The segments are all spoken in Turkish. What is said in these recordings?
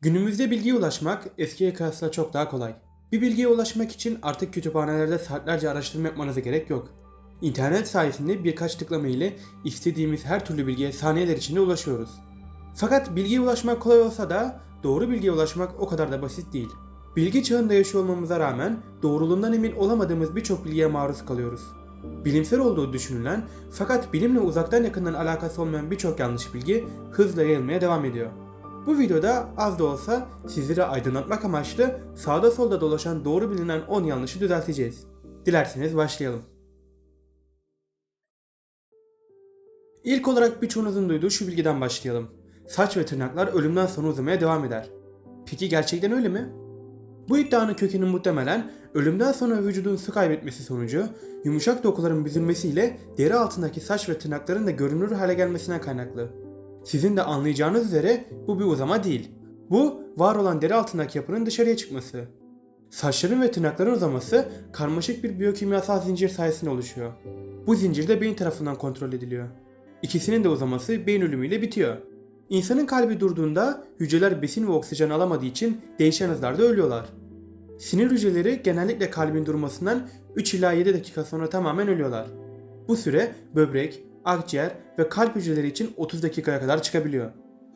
Günümüzde bilgiye ulaşmak eskiye kıyasla çok daha kolay. Bir bilgiye ulaşmak için artık kütüphanelerde saatlerce araştırma yapmanıza gerek yok. İnternet sayesinde birkaç tıklama ile istediğimiz her türlü bilgiye saniyeler içinde ulaşıyoruz. Fakat bilgiye ulaşmak kolay olsa da doğru bilgiye ulaşmak o kadar da basit değil. Bilgi çağında yaşıyor olmamıza rağmen doğruluğundan emin olamadığımız birçok bilgiye maruz kalıyoruz. Bilimsel olduğu düşünülen fakat bilimle uzaktan yakından alakası olmayan birçok yanlış bilgi hızla yayılmaya devam ediyor. Bu videoda az da olsa sizleri aydınlatmak amaçlı sağda solda dolaşan doğru bilinen 10 yanlışı düzelteceğiz. Dilerseniz başlayalım. İlk olarak birçoğunuzun duyduğu şu bilgiden başlayalım. Saç ve tırnaklar ölümden sonra uzamaya devam eder. Peki gerçekten öyle mi? Bu iddianın kökeni muhtemelen ölümden sonra vücudun su kaybetmesi sonucu yumuşak dokuların büzülmesiyle deri altındaki saç ve tırnakların da görünür hale gelmesinden kaynaklı. Sizin de anlayacağınız üzere bu bir uzama değil. Bu var olan deri altındaki yapının dışarıya çıkması. Saçların ve tırnakların uzaması karmaşık bir biyokimyasal zincir sayesinde oluşuyor. Bu zincir de beyin tarafından kontrol ediliyor. İkisinin de uzaması beyin ölümüyle bitiyor. İnsanın kalbi durduğunda hücreler besin ve oksijen alamadığı için değişen hızlarda ölüyorlar. Sinir hücreleri genellikle kalbin durmasından 3 ila 7 dakika sonra tamamen ölüyorlar. Bu süre böbrek, akciğer ve kalp hücreleri için 30 dakikaya kadar çıkabiliyor.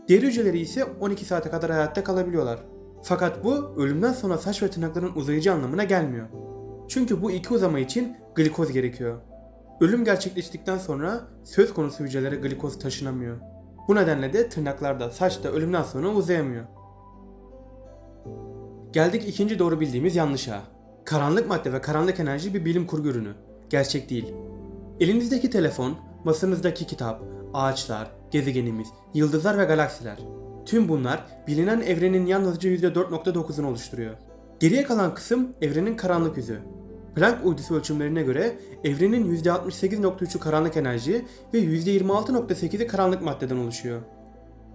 Deri hücreleri ise 12 saate kadar hayatta kalabiliyorlar. Fakat bu ölümden sonra saç ve tırnakların uzayıcı anlamına gelmiyor. Çünkü bu iki uzama için glikoz gerekiyor. Ölüm gerçekleştikten sonra söz konusu hücrelere glikoz taşınamıyor. Bu nedenle de tırnaklarda, saç da ölümden sonra uzayamıyor. Geldik ikinci doğru bildiğimiz yanlışa. Karanlık madde ve karanlık enerji bir bilim kurgu ürünü. Gerçek değil. Elinizdeki telefon, masanızdaki kitap, ağaçlar, gezegenimiz, yıldızlar ve galaksiler. Tüm bunlar bilinen evrenin yalnızca %4.9'unu oluşturuyor. Geriye kalan kısım evrenin karanlık yüzü. Planck uydusu ölçümlerine göre evrenin %68.3'ü karanlık enerji ve %26.8'i karanlık maddeden oluşuyor.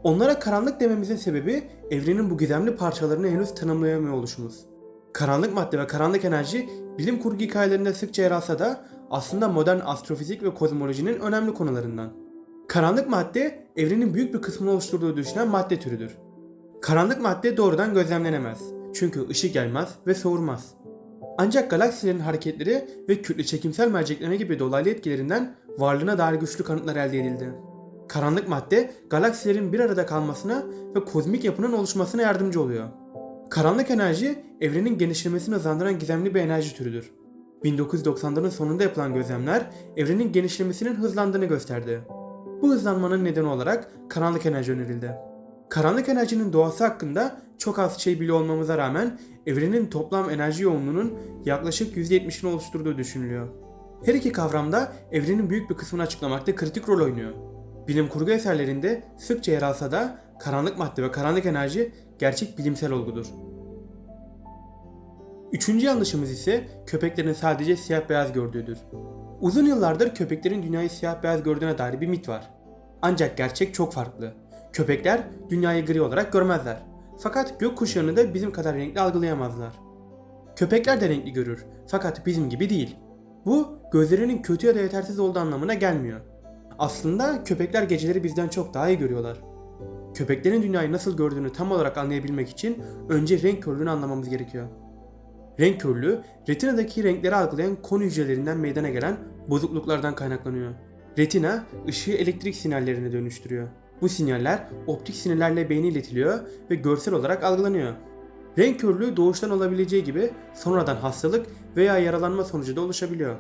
Onlara karanlık dememizin sebebi evrenin bu gizemli parçalarını henüz tanımlayamıyor oluşumuz. Karanlık madde ve karanlık enerji bilim kurgu hikayelerinde sıkça yer alsa da aslında modern astrofizik ve kozmolojinin önemli konularından. Karanlık madde evrenin büyük bir kısmını oluşturduğu düşünen madde türüdür. Karanlık madde doğrudan gözlemlenemez. Çünkü ışık yaymaz ve soğurmaz. Ancak galaksilerin hareketleri ve kütle çekimsel mercekleme gibi dolaylı etkilerinden varlığına dair güçlü kanıtlar elde edildi. Karanlık madde galaksilerin bir arada kalmasına ve kozmik yapının oluşmasına yardımcı oluyor. Karanlık enerji evrenin genişlemesini hızlandıran gizemli bir enerji türüdür. 1990'ların sonunda yapılan gözlemler evrenin genişlemesinin hızlandığını gösterdi. Bu hızlanmanın nedeni olarak karanlık enerji önerildi. Karanlık enerjinin doğası hakkında çok az şey biliyor olmamıza rağmen evrenin toplam enerji yoğunluğunun yaklaşık %70'ini oluşturduğu düşünülüyor. Her iki kavramda evrenin büyük bir kısmını açıklamakta kritik rol oynuyor. Bilim kurgu eserlerinde sıkça yer alsa da karanlık madde ve karanlık enerji gerçek bilimsel olgudur. Üçüncü yanlışımız ise köpeklerin sadece siyah beyaz gördüğüdür. Uzun yıllardır köpeklerin dünyayı siyah beyaz gördüğüne dair bir mit var. Ancak gerçek çok farklı. Köpekler dünyayı gri olarak görmezler. Fakat gökkuşağını da bizim kadar renkli algılayamazlar. Köpekler de renkli görür fakat bizim gibi değil. Bu gözlerinin kötü ya da yetersiz olduğu anlamına gelmiyor. Aslında köpekler geceleri bizden çok daha iyi görüyorlar. Köpeklerin dünyayı nasıl gördüğünü tam olarak anlayabilmek için önce renk körlüğünü anlamamız gerekiyor. Renk körlüğü, retinadaki renkleri algılayan konu hücrelerinden meydana gelen bozukluklardan kaynaklanıyor. Retina, ışığı elektrik sinyallerine dönüştürüyor. Bu sinyaller optik sinirlerle beyne iletiliyor ve görsel olarak algılanıyor. Renk körlüğü doğuştan olabileceği gibi sonradan hastalık veya yaralanma sonucu da oluşabiliyor.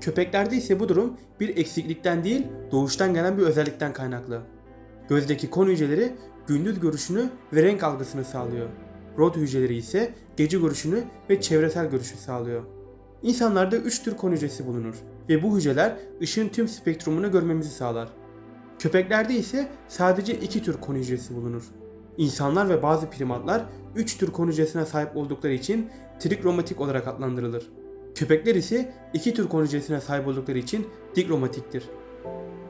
Köpeklerde ise bu durum bir eksiklikten değil, doğuştan gelen bir özellikten kaynaklı. Gözdeki kon hücreleri gündüz görüşünü ve renk algısını sağlıyor. Rod hücreleri ise gece görüşünü ve çevresel görüşü sağlıyor. İnsanlarda 3 tür kon hücresi bulunur ve bu hücreler ışığın tüm spektrumunu görmemizi sağlar. Köpeklerde ise sadece 2 tür kon hücresi bulunur. İnsanlar ve bazı primatlar 3 tür kon hücresine sahip oldukları için trikromatik olarak adlandırılır. Köpekler ise iki tür kon hücresine sahip oldukları için dikromatiktir.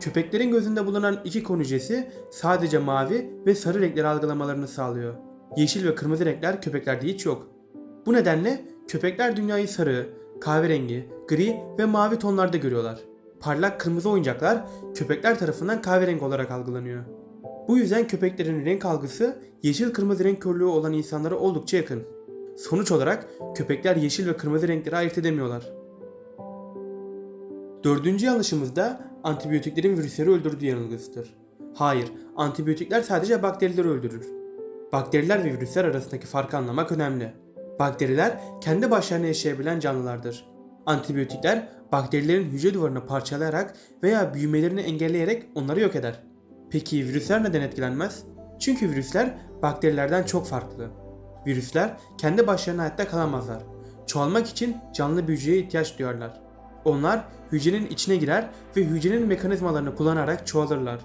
Köpeklerin gözünde bulunan iki kon hücresi sadece mavi ve sarı renkleri algılamalarını sağlıyor. Yeşil ve kırmızı renkler köpeklerde hiç yok. Bu nedenle köpekler dünyayı sarı, kahverengi, gri ve mavi tonlarda görüyorlar. Parlak kırmızı oyuncaklar köpekler tarafından kahverengi olarak algılanıyor. Bu yüzden köpeklerin renk algısı yeşil kırmızı renk körlüğü olan insanlara oldukça yakın. Sonuç olarak köpekler yeşil ve kırmızı renkleri ayırt edemiyorlar. Dördüncü yanlışımız da antibiyotiklerin virüsleri öldürdüğü yanılgısıdır. Hayır, antibiyotikler sadece bakterileri öldürür. Bakteriler ve virüsler arasındaki farkı anlamak önemli. Bakteriler kendi başlarına yaşayabilen canlılardır. Antibiyotikler bakterilerin hücre duvarını parçalayarak veya büyümelerini engelleyerek onları yok eder. Peki virüsler neden etkilenmez? Çünkü virüsler bakterilerden çok farklı. Virüsler kendi başlarına hayatta kalamazlar. Çoğalmak için canlı bir hücreye ihtiyaç duyarlar. Onlar hücrenin içine girer ve hücrenin mekanizmalarını kullanarak çoğalırlar.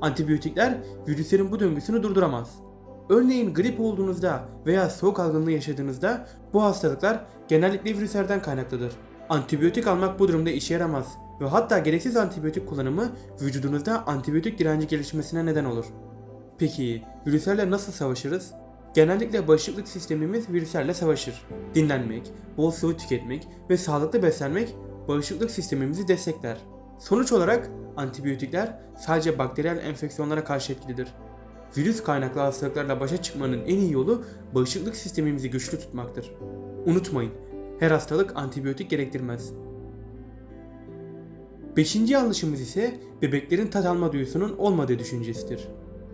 Antibiyotikler virüslerin bu döngüsünü durduramaz. Örneğin grip olduğunuzda veya soğuk algınlığı yaşadığınızda bu hastalıklar genellikle virüslerden kaynaklıdır. Antibiyotik almak bu durumda işe yaramaz ve hatta gereksiz antibiyotik kullanımı vücudunuzda antibiyotik direnci gelişmesine neden olur. Peki virüslerle nasıl savaşırız? Genellikle bağışıklık sistemimiz virüslerle savaşır. Dinlenmek, bol sıvı tüketmek ve sağlıklı beslenmek bağışıklık sistemimizi destekler. Sonuç olarak antibiyotikler sadece bakteriyel enfeksiyonlara karşı etkilidir. Virüs kaynaklı hastalıklarla başa çıkmanın en iyi yolu bağışıklık sistemimizi güçlü tutmaktır. Unutmayın, her hastalık antibiyotik gerektirmez. Beşinci yanlışımız ise bebeklerin tat alma duyusunun olmadığı düşüncesidir.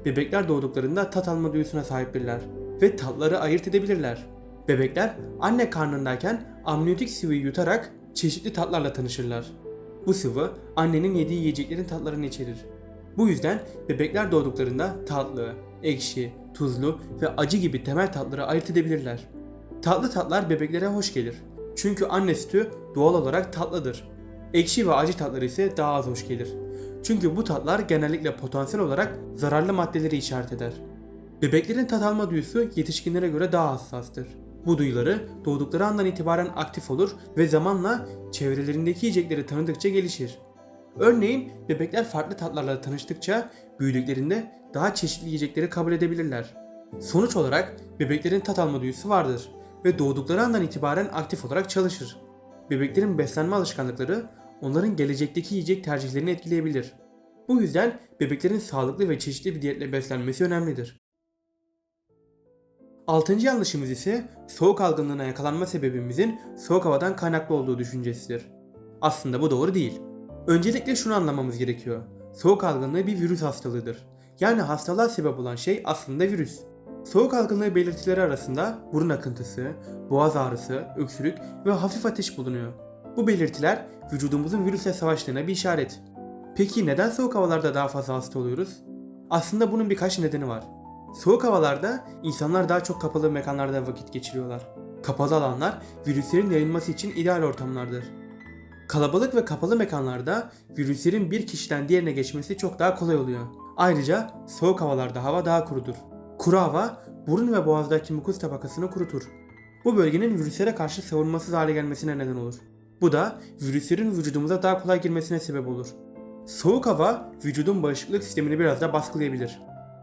Bebekler doğduklarında tat alma duyusuna sahiptirler ve tatları ayırt edebilirler. Bebekler anne karnındayken amniyotik sıvıyı yutarak çeşitli tatlarla tanışırlar. Bu sıvı annenin yediği yiyeceklerin tatlarını içerir. Bu yüzden bebekler doğduklarında tatlı, ekşi, tuzlu ve acı gibi temel tatları ayırt edebilirler. Tatlı tatlar bebeklere hoş gelir. Çünkü anne sütü doğal olarak tatlıdır. Ekşi ve acı tatlar ise daha az hoş gelir. Çünkü bu tatlar genellikle potansiyel olarak zararlı maddeleri işaret eder. Bebeklerin tat alma duyusu yetişkinlere göre daha hassastır. Bu duyuları doğdukları andan itibaren aktif olur ve zamanla çevrelerindeki yiyecekleri tanıdıkça gelişir. Örneğin bebekler farklı tatlarla tanıştıkça büyüdüklerinde daha çeşitli yiyecekleri kabul edebilirler. Sonuç olarak bebeklerin tat alma duyusu vardır ve doğdukları andan itibaren aktif olarak çalışır. Bebeklerin beslenme alışkanlıkları onların gelecekteki yiyecek tercihlerini etkileyebilir. Bu yüzden bebeklerin sağlıklı ve çeşitli bir diyetle beslenmesi önemlidir. Altıncı yanlışımız ise soğuk algınlığına yakalanma sebebimizin soğuk havadan kaynaklı olduğu düşüncesidir. Aslında bu doğru değil. Öncelikle şunu anlamamız gerekiyor. Soğuk algınlığı bir virüs hastalığıdır. Yani hastalığa sebep olan şey aslında virüs. Soğuk algınlığı belirtileri arasında burun akıntısı, boğaz ağrısı, öksürük ve hafif ateş bulunuyor. Bu belirtiler vücudumuzun virüsle savaştığına bir işaret. Peki neden soğuk havalarda daha fazla hasta oluyoruz? Aslında bunun birkaç nedeni var. Soğuk havalarda insanlar daha çok kapalı mekanlarda vakit geçiriyorlar. Kapalı alanlar virüslerin yayılması için ideal ortamlardır. Kalabalık ve kapalı mekanlarda virüslerin bir kişiden diğerine geçmesi çok daha kolay oluyor. Ayrıca soğuk havalarda hava daha kurudur. Kuru hava burun ve boğazdaki mukus tabakasını kurutur. Bu bölgenin virüslere karşı savunmasız hale gelmesine neden olur. Bu da virüslerin vücudumuza daha kolay girmesine sebep olur. Soğuk hava vücudun bağışıklık sistemini biraz da baskılayabilir.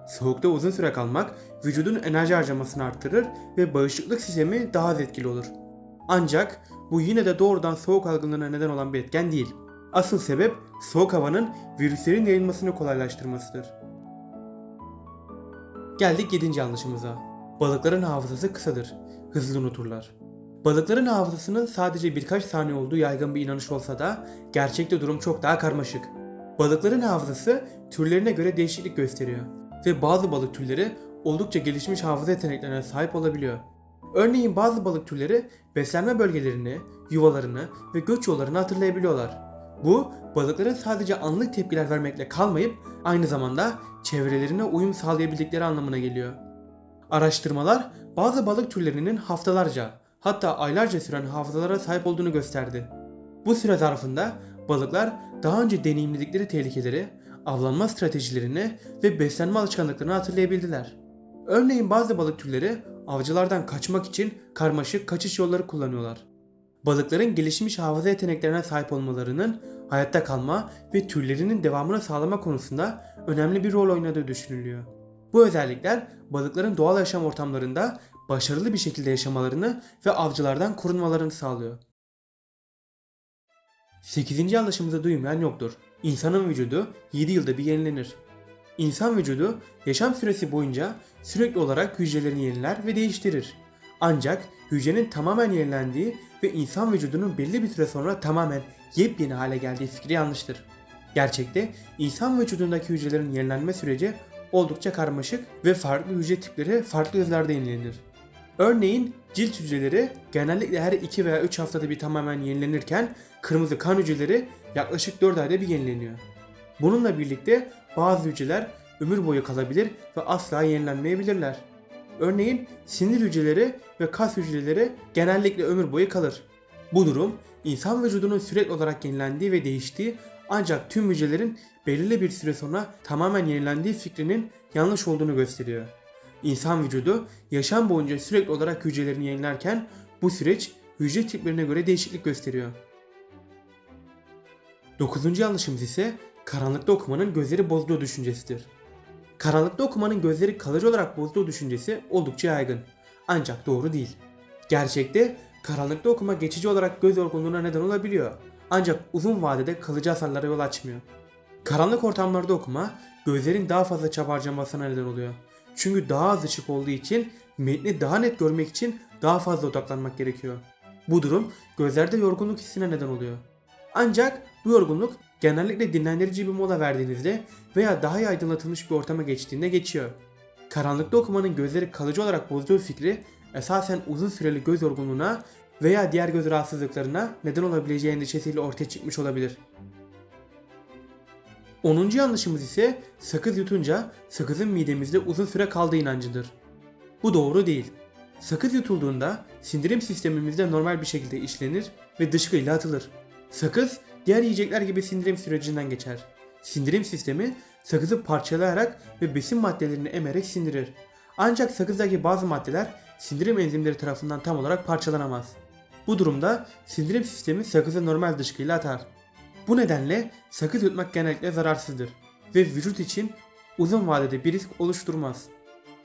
Soğukta uzun süre kalmak vücudun enerji harcamasını arttırır ve bağışıklık sistemi daha az etkili olur. Ancak bu yine de doğrudan soğuk algınlığına neden olan bir etken değil. Asıl sebep soğuk havanın virüslerin yayılmasını kolaylaştırmasıdır. Geldik 7. yanlışımıza. Balıkların hafızası kısadır. Hızlı unuturlar. Balıkların hafızasının sadece birkaç saniye olduğu yaygın bir inanış olsa da gerçekte durum çok daha karmaşık. Balıkların hafızası türlerine göre değişiklik gösteriyor ve bazı balık türleri oldukça gelişmiş hafıza yeteneklerine sahip olabiliyor. Örneğin bazı balık türleri beslenme bölgelerini, yuvalarını ve göç yollarını hatırlayabiliyorlar. Bu balıkların sadece anlık tepkiler vermekle kalmayıp aynı zamanda çevrelerine uyum sağlayabildikleri anlamına geliyor. Araştırmalar bazı balık türlerinin haftalarca hatta aylarca süren hafızalara sahip olduğunu gösterdi. Bu süre zarfında balıklar daha önce deneyimledikleri tehlikeleri, avlanma stratejilerini ve beslenme alışkanlıklarını hatırlayabildiler. Örneğin bazı balık türleri avcılardan kaçmak için karmaşık kaçış yolları kullanıyorlar. Balıkların gelişmiş hafıza yeteneklerine sahip olmalarının hayatta kalma ve türlerinin devamını sağlama konusunda önemli bir rol oynadığı düşünülüyor. Bu özellikler balıkların doğal yaşam ortamlarında başarılı bir şekilde yaşamalarını ve avcılardan korunmalarını sağlıyor. 8. yanlışımızı duymayan yoktur. İnsanın vücudu 7 yılda bir yenilenir. İnsan vücudu yaşam süresi boyunca sürekli olarak hücrelerini yeniler ve değiştirir. Ancak hücrenin tamamen yenilendiği ve insan vücudunun belli bir süre sonra tamamen yepyeni hale geldiği fikri yanlıştır. Gerçekte insan vücudundaki hücrelerin yenilenme süreci oldukça karmaşık ve farklı hücre tipleri farklı hızlarda yenilenir. Örneğin cilt hücreleri genellikle her 2 veya 3 haftada bir tamamen yenilenirken kırmızı kan hücreleri yaklaşık 4 ayda bir yenileniyor. Bununla birlikte bazı hücreler ömür boyu kalabilir ve asla yenilenmeyebilirler. Örneğin sinir hücreleri ve kas hücreleri genellikle ömür boyu kalır. Bu durum insan vücudunun sürekli olarak yenilendiği ve değiştiği ancak tüm hücrelerin belirli bir süre sonra tamamen yenilendiği fikrinin yanlış olduğunu gösteriyor. İnsan vücudu yaşam boyunca sürekli olarak hücrelerini yenilerken bu süreç hücre tiplerine göre değişiklik gösteriyor. Dokuzuncu yanlışımız ise karanlıkta okumanın gözleri bozduğu düşüncesidir. Karanlıkta okumanın gözleri kalıcı olarak bozduğu düşüncesi oldukça yaygın. Ancak doğru değil. Gerçekte karanlıkta okuma geçici olarak göz yorgunluğuna neden olabiliyor. Ancak uzun vadede kalıcı hasarlara yol açmıyor. Karanlık ortamlarda okuma gözlerin daha fazla çaba harcamasına neden oluyor. Çünkü daha az ışık olduğu için metni daha net görmek için daha fazla odaklanmak gerekiyor. Bu durum gözlerde yorgunluk hissine neden oluyor. Ancak bu yorgunluk genellikle dinlendirici bir mola verdiğinizde veya daha iyi aydınlatılmış bir ortama geçtiğinde geçiyor. Karanlıkta okumanın gözleri kalıcı olarak bozduğu fikri esasen uzun süreli göz yorgunluğuna veya diğer göz rahatsızlıklarına neden olabileceği endişesiyle ortaya çıkmış olabilir. 10. yanlışımız ise sakız yutunca sakızın midemizde uzun süre kaldığı inancıdır. Bu doğru değil. Sakız yutulduğunda sindirim sistemimizde normal bir şekilde işlenir ve dışkıyla atılır. Sakız diğer yiyecekler gibi sindirim sürecinden geçer. Sindirim sistemi sakızı parçalayarak ve besin maddelerini emerek sindirir. Ancak sakızdaki bazı maddeler sindirim enzimleri tarafından tam olarak parçalanamaz. Bu durumda sindirim sistemi sakızı normal dışkıyla atar. Bu nedenle sakız yutmak genellikle zararsızdır ve vücut için uzun vadede bir risk oluşturmaz.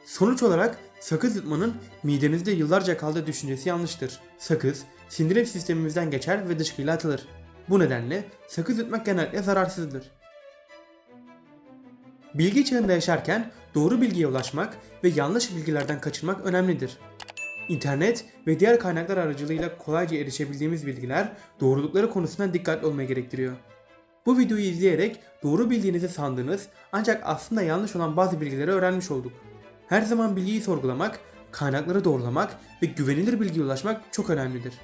Sonuç olarak sakız yutmanın midenizde yıllarca kaldığı düşüncesi yanlıştır. Sakız sindirim sistemimizden geçer ve dışkıyla atılır. Bu nedenle sakız yutmak genellikle zararsızdır. Bilgi çağında yaşarken doğru bilgiye ulaşmak ve yanlış bilgilerden kaçınmak önemlidir. İnternet ve diğer kaynaklar aracılığıyla kolayca erişebildiğimiz bilgiler doğrulukları konusunda dikkatli olmayı gerektiriyor. Bu videoyu izleyerek doğru bildiğinizi sandığınız ancak aslında yanlış olan bazı bilgileri öğrenmiş olduk. Her zaman bilgiyi sorgulamak, kaynakları doğrulamak ve güvenilir bilgiye ulaşmak çok önemlidir.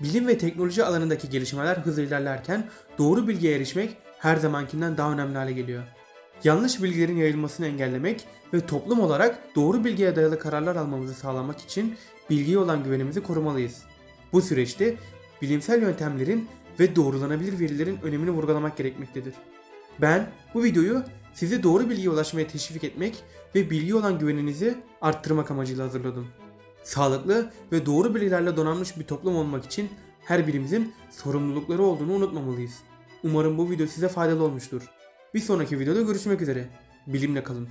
Bilim ve teknoloji alanındaki gelişmeler hızla ilerlerken doğru bilgiye erişmek her zamankinden daha önemli hale geliyor. Yanlış bilgilerin yayılmasını engellemek ve toplum olarak doğru bilgiye dayalı kararlar almamızı sağlamak için bilgiye olan güvenimizi korumalıyız. Bu süreçte bilimsel yöntemlerin ve doğrulanabilir verilerin önemini vurgulamak gerekmektedir. Ben bu videoyu sizi doğru bilgiye ulaşmaya teşvik etmek ve bilgiye olan güveninizi arttırmak amacıyla hazırladım. Sağlıklı ve doğru bilgilerle donanmış bir toplum olmak için her birimizin sorumlulukları olduğunu unutmamalıyız. Umarım bu video size faydalı olmuştur. Bir sonraki videoda görüşmek üzere. Bilimle kalın.